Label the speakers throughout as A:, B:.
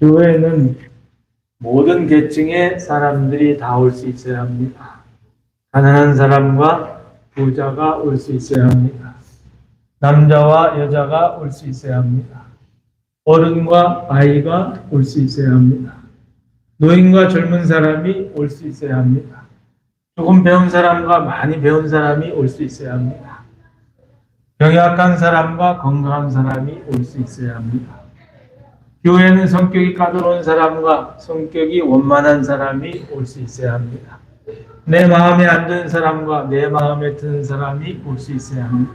A: 교회는 모든 계층의 사람들이 다 올 수 있어야 합니다. 가난한 사람과 부자가 올 수 있어야 합니다. 남자와 여자가 올 수 있어야 합니다. 어른과 아이가 올 수 있어야 합니다. 노인과 젊은 사람이 올 수 있어야 합니다. 조금 배운 사람과 많이 배운 사람이 올 수 있어야 합니다. 병약한 사람과 건강한 사람이 올 수 있어야 합니다. 교회는 성격이 까다로운 사람과 성격이 원만한 사람이 올 수 있어야 합니다. 내 마음에 안 드는 사람과 내 마음에 드는 사람이 올 수 있어야 합니다.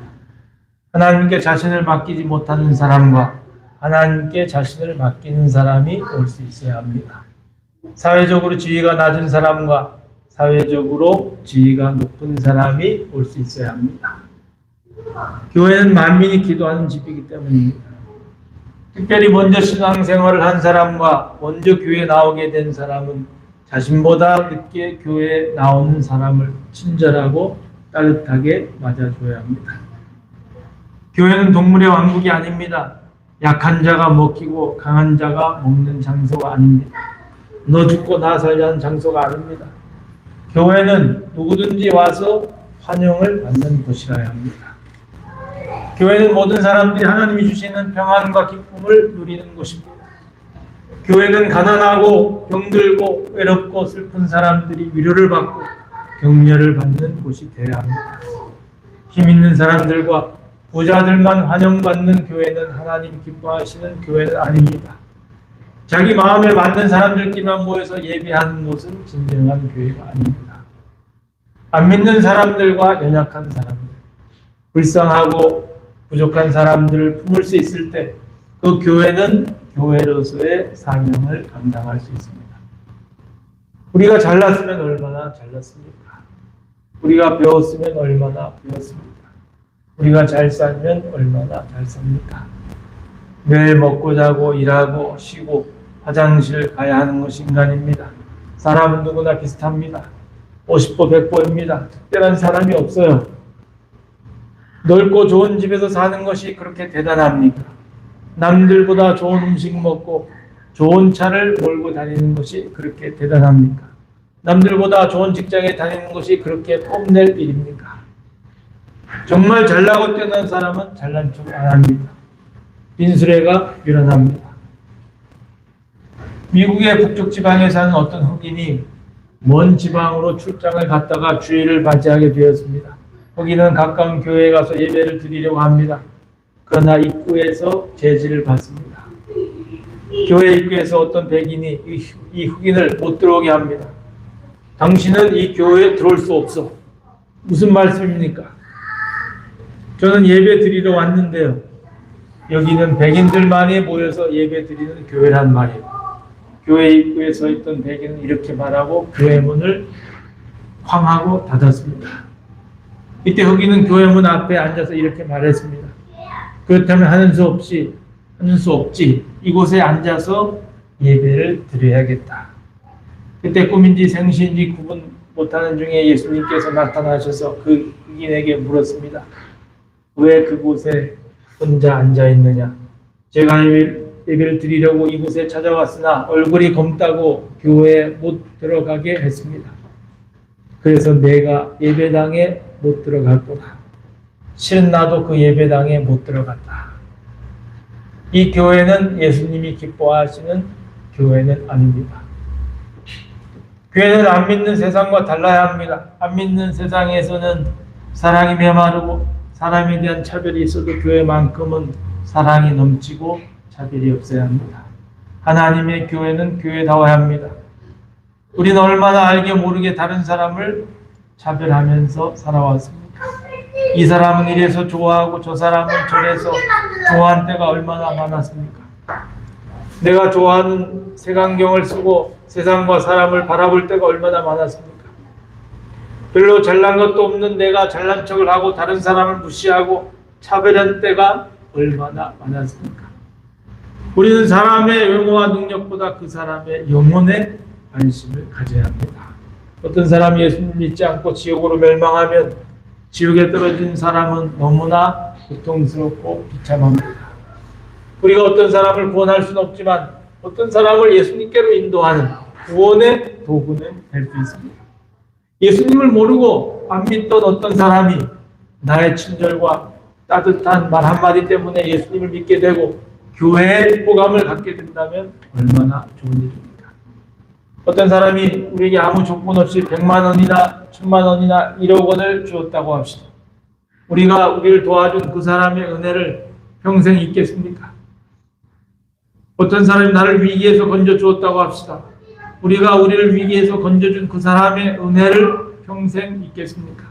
A: 하나님께 자신을 맡기지 못하는 사람과 하나님께 자신을 맡기는 사람이 올 수 있어야 합니다. 사회적으로 지위가 낮은 사람과 사회적으로 지위가 높은 사람이 올 수 있어야 합니다. 교회는 만민이 기도하는 집이기 때문입니다. 특별히 먼저 신앙생활을 한 사람과 먼저 교회에 나오게 된 사람은 자신보다 늦게 교회에 나오는 사람을 친절하고 따뜻하게 맞아줘야 합니다. 교회는 동물의 왕국이 아닙니다. 약한 자가 먹히고 강한 자가 먹는 장소가 아닙니다. 너 죽고 나 살자는 장소가 아닙니다. 교회는 누구든지 와서 환영을 받는 곳이라야 합니다. 교회는 모든 사람들이 하나님이 주시는 평안과 기쁨을 누리는 곳입니다. 교회는 가난하고 병들고 외롭고 슬픈 사람들이 위로를 받고 격려를 받는 곳이 되어야 합니다. 힘 있는 사람들과 부자들만 환영받는 교회는 하나님 기뻐하시는 교회는 아닙니다. 자기 마음에 맞는 사람들끼리만 모여서 예배하는 곳은 진정한 교회가 아닙니다. 안 믿는 사람들과 연약한 사람들, 불쌍하고 부족한 사람들을 품을 수 있을 때 그 교회는 교회로서의 사명을 감당할 수 있습니다. 우리가 잘났으면 얼마나 잘났습니까? 우리가 배웠으면 얼마나 배웠습니까? 우리가 잘 살면 얼마나 잘 삽니까? 매일 먹고 자고 일하고 쉬고 화장실 가야 하는 것이 인간입니다. 사람은 누구나 비슷합니다. 50보 100보입니다. 특별한 사람이 없어요. 넓고 좋은 집에서 사는 것이 그렇게 대단합니까? 남들보다 좋은 음식 먹고 좋은 차를 몰고 다니는 것이 그렇게 대단합니까? 남들보다 좋은 직장에 다니는 것이 그렇게 뽐낼 일입니까? 정말 잘나고 뛰어난 사람은 잘난 척 안 합니다. 빈수레가 일어납니다. 미국의 북쪽 지방에 사는 어떤 흑인이 먼 지방으로 출장을 갔다가 주의를 맞이하게 되었습니다. 흑인은 가까운 교회에 가서 예배를 드리려고 합니다. 그러나 입구에서 제지를 받습니다. 교회 입구에서 어떤 백인이 이, 이 흑인을 못 들어오게 합니다. 당신은 이 교회에 들어올 수 없어. 무슨 말씀입니까? 저는 예배 드리러 왔는데요. 여기는 백인들만이 모여서 예배 드리는 교회란 말이에요. 교회 입구에 서 있던 백인은 이렇게 말하고 교회 문을 쾅 하고 닫았습니다. 이때 흑인은 교회 문 앞에 앉아서 이렇게 말했습니다. 그렇다면 하는 수 없이 하는 수 없지 이곳에 앉아서 예배를 드려야겠다. 그때 꿈인지 생시인지 구분 못하는 중에 예수님께서 나타나셔서 그 흑인에게 물었습니다. 왜 그곳에 혼자 앉아 있느냐? 제가 예배를 드리려고 이곳에 찾아왔으나 얼굴이 검다고 교회에 못 들어가게 했습니다. 그래서 내가 예배당에 못 들어갔구나. 실은 나도 그 예배당에 못 들어갔다. 이 교회는 예수님이 기뻐하시는 교회는 아닙니다. 교회는 안 믿는 세상과 달라야 합니다. 안 믿는 세상에서는 사랑이 메마르고 사람에 대한 차별이 있어도 교회만큼은 사랑이 넘치고 차별이 없어야 합니다. 하나님의 교회는 교회다워야 합니다. 우리는 얼마나 알게 모르게 다른 사람을 차별하면서 살아왔습니까? 이 사람은 이래서 좋아하고 저 사람은 저래서 좋아한 때가 얼마나 많았습니까? 내가 좋아하는 색안경을 쓰고 세상과 사람을 바라볼 때가 얼마나 많았습니까? 별로 잘난 것도 없는 내가 잘난 척을 하고 다른 사람을 무시하고 차별한 때가 얼마나 많았습니까? 우리는 사람의 외모와 능력보다 그 사람의 영혼에 관심을 가져야 합니다. 어떤 사람이 예수님 믿지 않고 지옥으로 멸망하면 지옥에 떨어진 사람은 너무나 고통스럽고 비참합니다. 우리가 어떤 사람을 구원할 수는 없지만 어떤 사람을 예수님께로 인도하는 구원의 도구는 될 수 있습니다. 예수님을 모르고 안 믿던 어떤 사람이 나의 친절과 따뜻한 말 한마디 때문에 예수님을 믿게 되고 교회의 호감을 갖게 된다면 얼마나 좋은 일입니까? 어떤 사람이 우리에게 아무 조건 없이 100만 원이나 1000만 원이나 1억 원을 주었다고 합시다. 우리가 우리를 도와준 그 사람의 은혜를 평생 잊겠습니까? 어떤 사람이 나를 위기에서 건져 주었다고 합시다. 우리가 우리를 위기에서 건져준 그 사람의 은혜를 평생 잊겠습니까?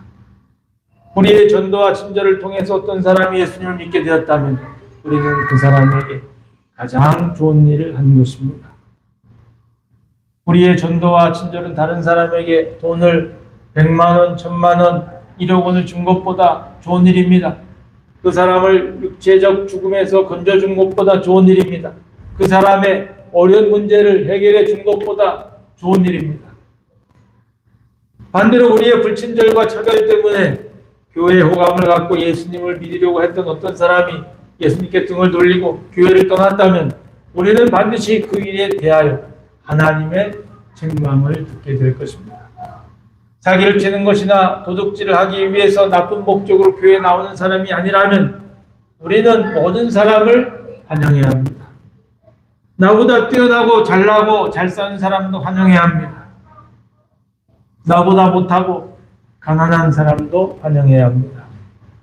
A: 우리의 전도와 친절을 통해서 어떤 사람이 예수님을 믿게 되었다면 우리는 그 사람에게 가장 좋은 일을 한 것입니다. 우리의 전도와 친절은 다른 사람에게 돈을 100만 원, 1000만 원, 1억 원을 준 것보다 좋은 일입니다. 그 사람을 육체적 죽음에서 건져준 것보다 좋은 일입니다. 그 사람의 어려운 문제를 해결해 준 것보다 좋은 일입니다. 반대로 우리의 불친절과 차별 때문에 교회의 호감을 갖고 예수님을 믿으려고 했던 어떤 사람이 예수님께 등을 돌리고 교회를 떠났다면 우리는 반드시 그 일에 대하여 하나님의 책망을 듣게 될 것입니다. 자기를 치는 것이나 도둑질을 하기 위해서 나쁜 목적으로 교회에 나오는 사람이 아니라면 우리는 모든 사람을 환영해야 합니다. 나보다 뛰어나고 잘나고 잘 사는 사람도 환영해야 합니다. 나보다 못하고 가난한 사람도 환영해야 합니다.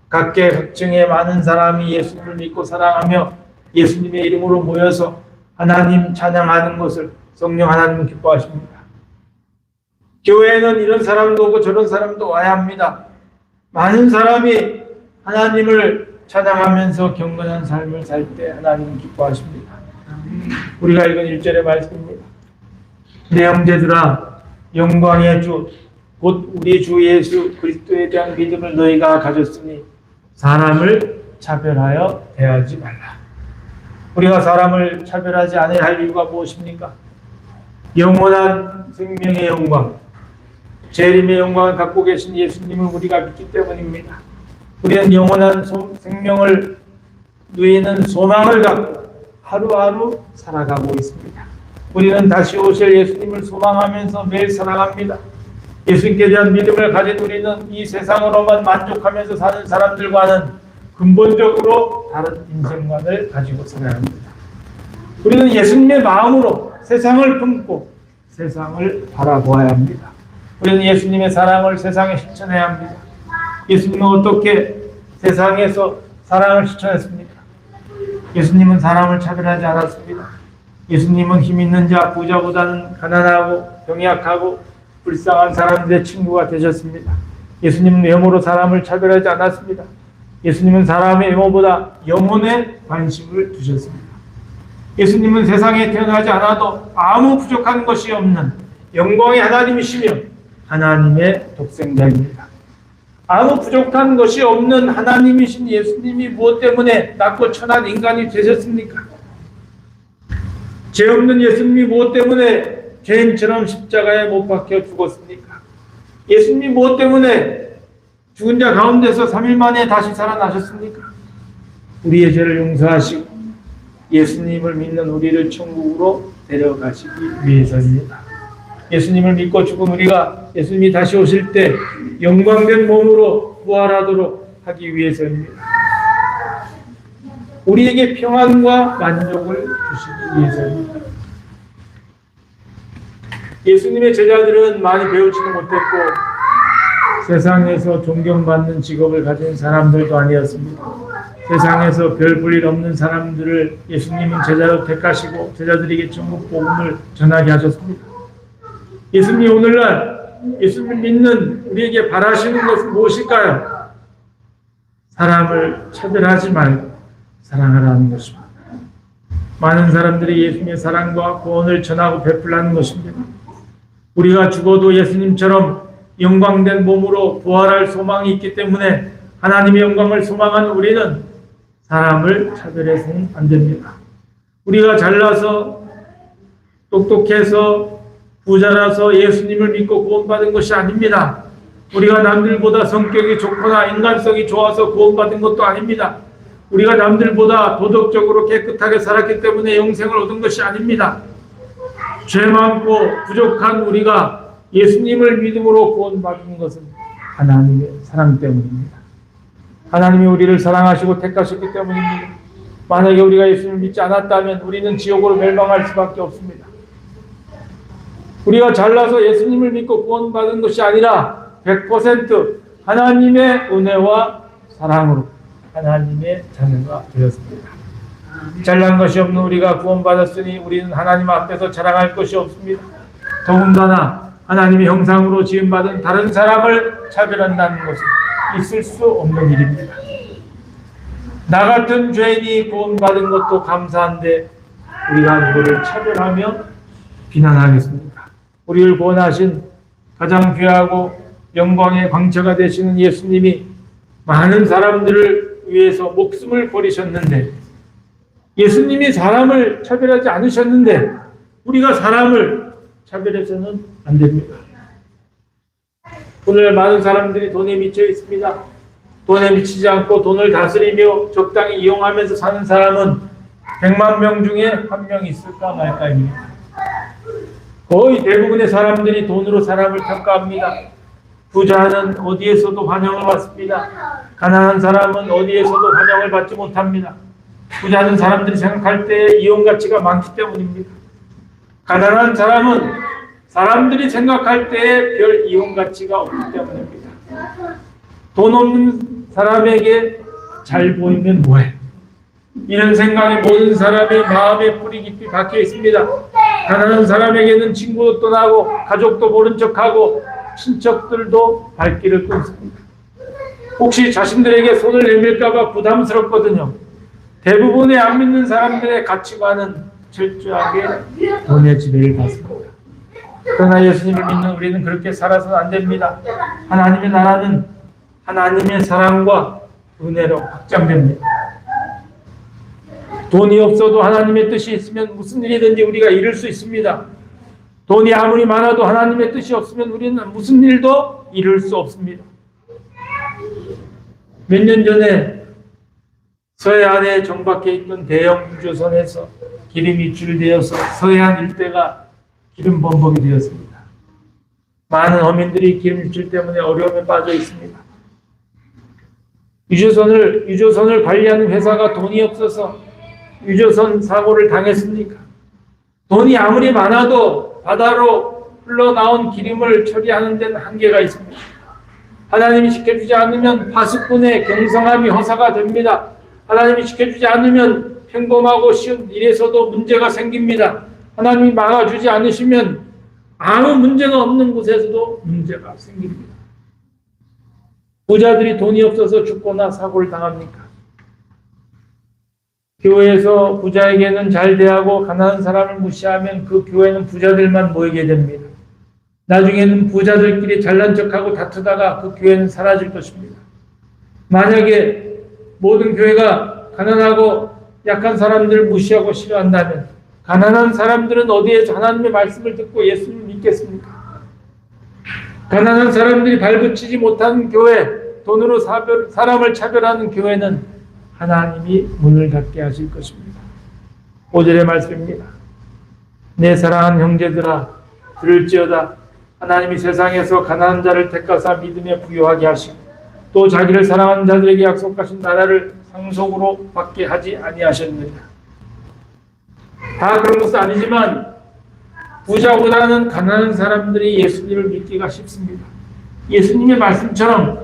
A: 각계각층의 많은 사람이 예수님을 믿고 사랑하며 예수님의 이름으로 모여서 하나님 찬양하는 것을 성령 하나님은 기뻐하십니다. 교회에는 이런 사람도 오고 저런 사람도 와야 합니다. 많은 사람이 하나님을 찬양하면서 경건한 삶을 살 때 하나님은 기뻐하십니다. 우리가 읽은 1절의 말씀입니다. 내 형제들아 영광의 주 곧 우리 주 예수 그리스도에 대한 믿음을 너희가 가졌으니 사람을 차별하여 대하지 말라. 우리가 사람을 차별하지 않아야 할 이유가 무엇입니까? 영원한 생명의 영광, 재림의 영광을 갖고 계신 예수님을 우리가 믿기 때문입니다. 우리는 영원한 소- 생명을 누이는 소망을 갖고 하루하루 살아가고 있습니다. 우리는 다시 오실 예수님을 소망하면서 매일 살아갑니다. 예수님께 대한 믿음을 가진 우리는 이 세상으로만 만족하면서 사는 사람들과는 근본적으로 다른 인생관을 가지고 살아야 합니다. 우리는 예수님의 마음으로 세상을 품고 세상을 바라보아야 합니다. 우리는 예수님의 사랑을 세상에 실천해야 합니다. 예수님은 어떻게 세상에서 사랑을 실천했습니까? 예수님은 사람을 차별하지 않았습니다. 예수님은 힘 있는 자, 부자보다는 가난하고 병약하고 불쌍한 사람들의 친구가 되셨습니다. 예수님은 외모로 사람을 차별하지 않았습니다. 예수님은 사람의 외모보다 영혼에 관심을 두셨습니다. 예수님은 세상에 태어나지 않아도 아무 부족한 것이 없는 영광의 하나님이시며 하나님의 독생자입니다. 아무 부족한 것이 없는 하나님이신 예수님이 무엇 때문에 낮고 천한 인간이 되셨습니까? 죄 없는 예수님이 무엇 때문에 죄인처럼 십자가에 못 박혀 죽었습니까? 예수님이 무엇 때문에 죽은 자 가운데서 3일 만에 다시 살아나셨습니까? 우리의 죄를 용서하시고 예수님을 믿는 우리를 천국으로 데려가시기 위해서입니다. 예수님을 믿고 죽은 우리가 예수님이 다시 오실 때 영광된 몸으로 부활하도록 하기 위해서입니다. 우리에게 평안과 만족을 주시기 위해서입니다. 예수님의 제자들은 많이 배우지도 못했고 세상에서 존경받는 직업을 가진 사람들도 아니었습니다. 세상에서 별 볼일 없는 사람들을 예수님은 제자로 택하시고 제자들에게 천국 복음을 전하게 하셨습니다. 예수님이 오늘날 예수님을 믿는 우리에게 바라시는 것은 무엇일까요? 사람을 차별하지 말고 사랑하라는 것입니다. 많은 사람들이 예수님의 사랑과 구원을 전하고 베풀라는 것입니다. 우리가 죽어도 예수님처럼 영광된 몸으로 부활할 소망이 있기 때문에 하나님의 영광을 소망하는 우리는 사람을 차별해서는 안 됩니다. 우리가 잘나서 똑똑해서 부자라서 예수님을 믿고 구원받은 것이 아닙니다. 우리가 남들보다 성격이 좋거나 인간성이 좋아서 구원받은 것도 아닙니다. 우리가 남들보다 도덕적으로 깨끗하게 살았기 때문에 영생을 얻은 것이 아닙니다. 죄 많고 부족한 우리가 예수님을 믿음으로 구원받은 것은 하나님의 사랑 때문입니다. 하나님이 우리를 사랑하시고 택하셨기 때문입니다. 만약에 우리가 예수님을 믿지 않았다면 우리는 지옥으로 멸망할 수밖에 없습니다. 우리가 잘나서 예수님을 믿고 구원받은 것이 아니라 100% 하나님의 은혜와 사랑으로 하나님의 자녀가 되었습니다. 잘난 것이 없는 우리가 구원받았으니 우리는 하나님 앞에서 자랑할 것이 없습니다. 더군다나 하나님의 형상으로 지음받은 다른 사람을 차별한다는 것은 있을 수 없는 일입니다. 나 같은 죄인이 구원받은 것도 감사한데 우리가 누구를 차별하며 비난하겠습니까? 우리를 구원하신 가장 귀하고 영광의 광채가 되시는 예수님이 많은 사람들을 위해서 목숨을 버리셨는데 예수님이 사람을 차별하지 않으셨는데 우리가 사람을 차별해서는 안 됩니다. 오늘 많은 사람들이 돈에 미쳐 있습니다. 돈에 미치지 않고 돈을 다스리며 적당히 이용하면서 사는 사람은 100만 명 중에 한 명 있을까 말까입니다. 거의 대부분의 사람들이 돈으로 사람을 평가합니다. 부자는 어디에서도 환영을 받습니다. 가난한 사람은 어디에서도 환영을 받지 못합니다. 부자는 사람들이 생각할 때 이용 가치가 많기 때문입니다. 가난한 사람은 사람들이 생각할 때별 이용 가치가 없기 때문입니다. 돈 없는 사람에게 잘 보이면 뭐해? 이런 생각이 모든 사람의 마음에 뿌리 깊이 박혀 있습니다. 가난한 사람에게는 친구도 떠나고 가족도 모른 척하고 친척들도 발길을 끊습니다. 혹시 자신들에게 손을 내밀까봐 부담스럽거든요. 대부분의 안 믿는 사람들의 가치관은 철저하게 돈의 지배를 받습니다. 그러나 예수님을 믿는 우리는 그렇게 살아서는 안 됩니다. 하나님의 나라는 하나님의 사랑과 은혜로 확장됩니다. 돈이 없어도 하나님의 뜻이 있으면 무슨 일이든지 우리가 이룰 수 있습니다. 돈이 아무리 많아도 하나님의 뜻이 없으면 우리는 무슨 일도 이룰 수 없습니다. 몇 년 전에 서해안에 정박해 있던 대형 유조선에서 기름이 줄되어서 서해안 일대가 기름 범벅이 되었습니다. 많은 어민들이 기름 유출 때문에 어려움에 빠져 있습니다. 유조선을 유조선을 관리하는 회사가 돈이 없어서 유조선 사고를 당했습니까? 돈이 아무리 많아도 바다로 흘러나온 기름을 처리하는 데는 한계가 있습니다. 하나님이 지켜주지 않으면 파수꾼의 경성함이 허사가 됩니다. 하나님이 지켜주지 않으면 평범하고 쉬운 일에서도 문제가 생깁니다. 하나님이 막아주지 않으시면 아무 문제가 없는 곳에서도 문제가 생깁니다. 부자들이 돈이 없어서 죽거나 사고를 당합니까? 교회에서 부자에게는 잘 대하고 가난한 사람을 무시하면 그 교회는 부자들만 모이게 됩니다. 나중에는 부자들끼리 잘난 척하고 다투다가 그 교회는 사라질 것입니다. 만약에 모든 교회가 가난하고 약한 사람들을 무시하고 싫어한다면 가난한 사람들은 어디에서 하나님의 말씀을 듣고 예수님을 믿겠습니까? 가난한 사람들이 발붙이지 못하는 교회, 돈으로 사별, 사람을 차별하는 교회는 하나님이 문을 닫게 하실 것입니다. 5절의 말씀입니다. 내 사랑하는 형제들아 들을지어다 하나님이 세상에서 가난한 자를 택하사 믿음에 부유하게 하시고 또 자기를 사랑하는 자들에게 약속하신 나라를 상속으로 받게 하지 아니하셨느냐. 다 그런 것은 아니지만 부자보다는 가난한 사람들이 예수님을 믿기가 쉽습니다. 예수님의 말씀처럼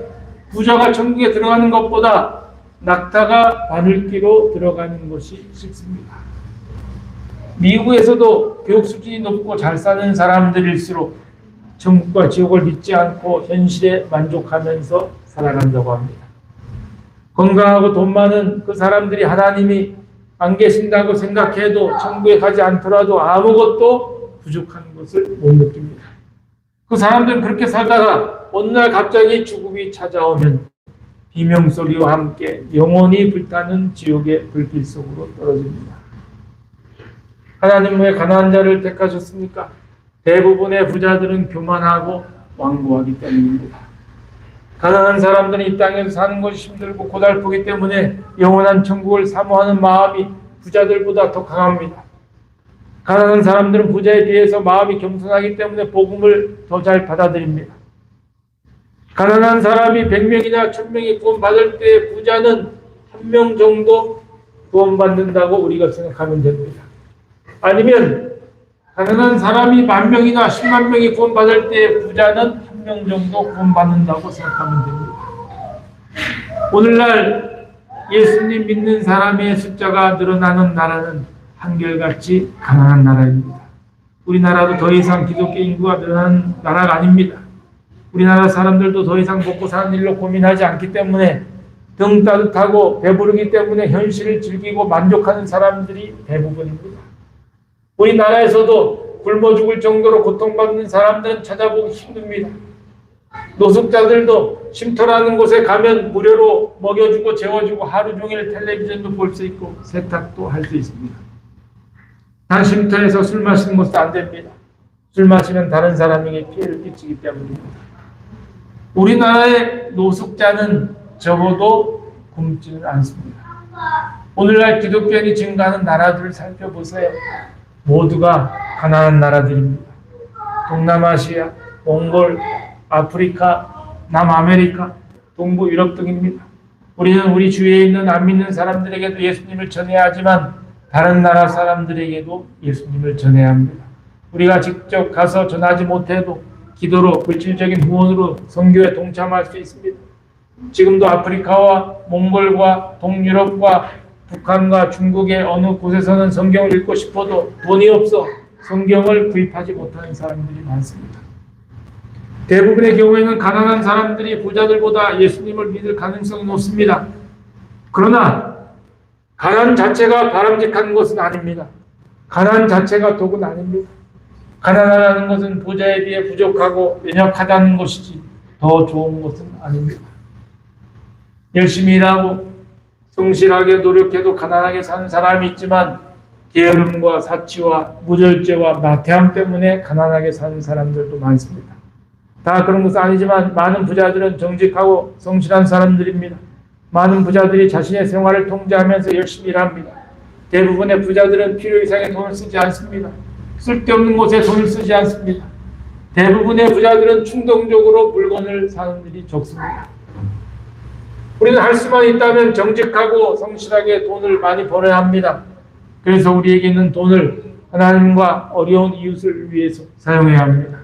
A: 부자가 천국에 들어가는 것보다 낙타가 바늘기로 들어가는 것이 쉽습니다. 미국에서도 교육 수준이 높고 잘 사는 사람들일수록 천국과 지옥을 믿지 않고 현실에 만족하면서 살아간다고 합니다. 건강하고 돈 많은 그 사람들이 하나님이 안 계신다고 생각해도 천국에 가지 않더라도 아무것도 부족한 것을 못 느낍니다. 그 사람들은 그렇게 살다가 어느 날 갑자기 죽음이 찾아오면 비명 소리와 함께 영원히 불타는 지옥의 불길 속으로 떨어집니다. 하나님 왜 가난한 자를 택하셨습니까? 대부분의 부자들은 교만하고 완고하기 때문입니다. 가난한 사람들은 이 땅에서 사는 것이 힘들고 고달프기 때문에 영원한 천국을 사모하는 마음이 부자들보다 더 강합니다. 가난한 사람들은 부자에 비해서 마음이 겸손하기 때문에 복음을 더 잘 받아들입니다. 가난한 사람이 100명이나 1000명이 구원받을 때 부자는 한 명 정도 구원받는다고 우리가 생각하면 됩니다. 아니면 가난한 사람이 만 명이나 10만 명이 구원받을 때 부자는 한 명 정도 구원받는다고 생각하면 됩니다. 오늘날 예수님 믿는 사람의 숫자가 늘어나는 나라는 한결같이 가난한 나라입니다. 우리나라도 더 이상 기독교 인구가 늘어나는 나라가 아닙니다. 우리나라 사람들도 더 이상 먹고 사는 일로 고민하지 않기 때문에 등 따뜻하고 배부르기 때문에 현실을 즐기고 만족하는 사람들이 대부분입니다. 우리나라에서도 굶어 죽을 정도로 고통받는 사람들은 찾아보기 힘듭니다. 노숙자들도 쉼터라는 곳에 가면 무료로 먹여주고 재워주고 하루 종일 텔레비전도 볼 수 있고 세탁도 할 수 있습니다. 단 쉼터에서 술 마시는 것은 안 됩니다. 술 마시면 다른 사람에게 피해를 끼치기 때문입니다. 우리나라의 노숙자는 적어도 굶지는 않습니다. 오늘날 기독교인이 증가하는 나라들을 살펴보세요. 모두가 가난한 나라들입니다. 동남아시아, 몽골, 아프리카, 남아메리카, 동부 유럽 등입니다. 우리는 우리 주위에 있는 안 믿는 사람들에게도 예수님을 전해야 하지만 다른 나라 사람들에게도 예수님을 전해야 합니다. 우리가 직접 가서 전하지 못해도 기도로 물질적인 후원으로 선교에 동참할 수 있습니다. 지금도 아프리카와 몽골과 동유럽과 북한과 중국의 어느 곳에서는 성경을 읽고 싶어도 돈이 없어 성경을 구입하지 못하는 사람들이 많습니다. 대부분의 경우에는 가난한 사람들이 부자들보다 예수님을 믿을 가능성이 높습니다. 그러나 가난 자체가 바람직한 것은 아닙니다. 가난 자체가 독은 아닙니다. 가난하다는 것은 부자에 비해 부족하고 연약하다는 것이지 더 좋은 것은 아닙니다. 열심히 일하고 성실하게 노력해도 가난하게 사는 사람이 있지만 게으름과 사치와 무절제와 나태함 때문에 가난하게 사는 사람들도 많습니다. 다 그런 것은 아니지만 많은 부자들은 정직하고 성실한 사람들입니다. 많은 부자들이 자신의 생활을 통제하면서 열심히 일합니다. 대부분의 부자들은 필요 이상의 돈을 쓰지 않습니다. 쓸데없는 곳에 돈을 쓰지 않습니다. 대부분의 부자들은 충동적으로 물건을 사는 일이 적습니다. 우리는 할 수만 있다면 정직하고 성실하게 돈을 많이 벌어야 합니다. 그래서 우리에게 있는 돈을 하나님과 어려운 이웃을 위해서 사용해야 합니다.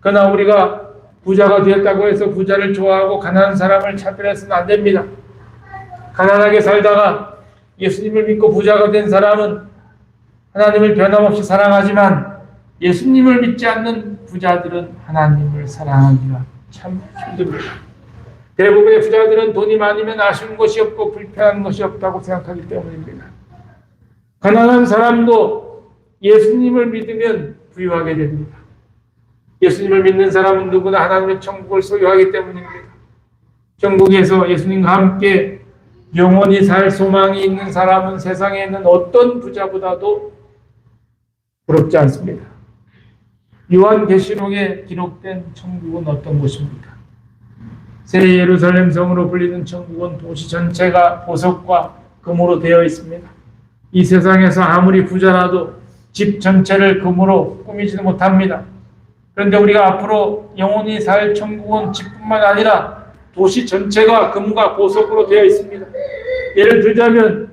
A: 그러나 우리가 부자가 되었다고 해서 부자를 좋아하고 가난한 사람을 차별해서는 안 됩니다. 가난하게 살다가 예수님을 믿고 부자가 된 사람은 하나님을 변함없이 사랑하지만 예수님을 믿지 않는 부자들은 하나님을 사랑하기가 참 힘듭니다. 대부분의 부자들은 돈이 많으면 아쉬운 것이 없고 불편한 것이 없다고 생각하기 때문입니다. 가난한 사람도 예수님을 믿으면 부유하게 됩니다. 예수님을 믿는 사람은 누구나 하나님의 천국을 소유하기 때문입니다. 천국에서 예수님과 함께 영원히 살 소망이 있는 사람은 세상에 있는 어떤 부자보다도 부럽지 않습니다. 요한계시록에 기록된 천국은 어떤 곳입니까? 새 예루살렘 성으로 불리는 천국은 도시 전체가 보석과 금으로 되어 있습니다. 이 세상에서 아무리 부자라도 집 전체를 금으로 꾸미지는 못합니다. 그런데 우리가 앞으로 영원히 살 천국은 집뿐만 아니라 도시 전체가 금과 보석으로 되어 있습니다. 예를 들자면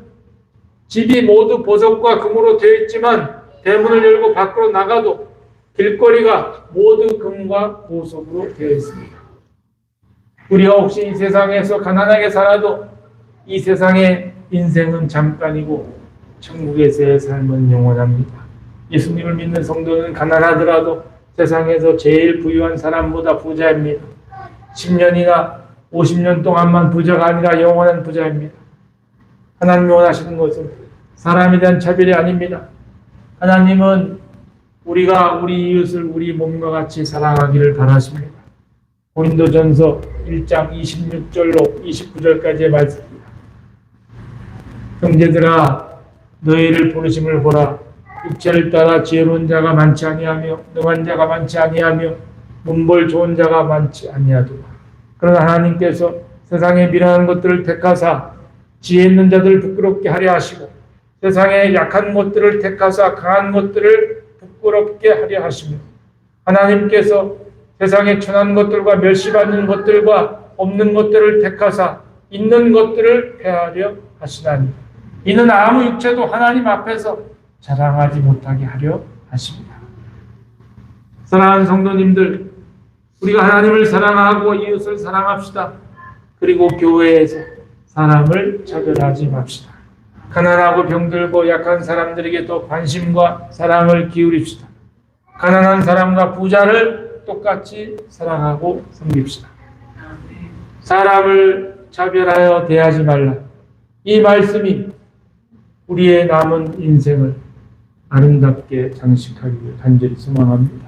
A: 집이 모두 보석과 금으로 되어 있지만 대문을 열고 밖으로 나가도 길거리가 모두 금과 보석으로 되어 있습니다. 우리가 혹시 이 세상에서 가난하게 살아도 이 세상의 인생은 잠깐이고 천국에서의 삶은 영원합니다. 예수님을 믿는 성도는 가난하더라도 세상에서 제일 부유한 사람보다 부자입니다. 10년이나 50년 동안만 부자가 아니라 영원한 부자입니다. 하나님이 원하시는 것은 사람에 대한 차별이 아닙니다. 하나님은 우리가 우리 이웃을 우리 몸과 같이 사랑하기를 바라십니다. 고린도전서 1장 26절로 29절까지의 말씀입니다. 형제들아 너희를 부르심을 보라 육체를 따라 지혜로운 자가 많지 아니하며 능한 자가 많지 아니하며 문벌 좋은 자가 많지 아니하도다. 그러나 하나님께서 세상에 미련한 것들을 택하사 지혜 있는 자들을 부끄럽게 하려 하시고 세상의 약한 것들을 택하사 강한 것들을 부끄럽게 하려 하시며 하나님께서 세상의 천한 것들과 멸시받는 것들과 없는 것들을 택하사 있는 것들을 폐하려 하시나니 이는 아무 육체도 하나님 앞에서 자랑하지 못하게 하려 하십니다. 사랑하는 성도님들, 우리가 하나님을 사랑하고 이웃을 사랑합시다. 그리고 교회에서 사람을 차별하지 맙시다. 가난하고 병들고 약한 사람들에게 더 관심과 사랑을 기울입시다. 가난한 사람과 부자를 똑같이 사랑하고 섬깁시다. 사람을 차별하여 대하지 말라. 이 말씀이 우리의 남은 인생을 아름답게 장식하기를 간절히 소망합니다.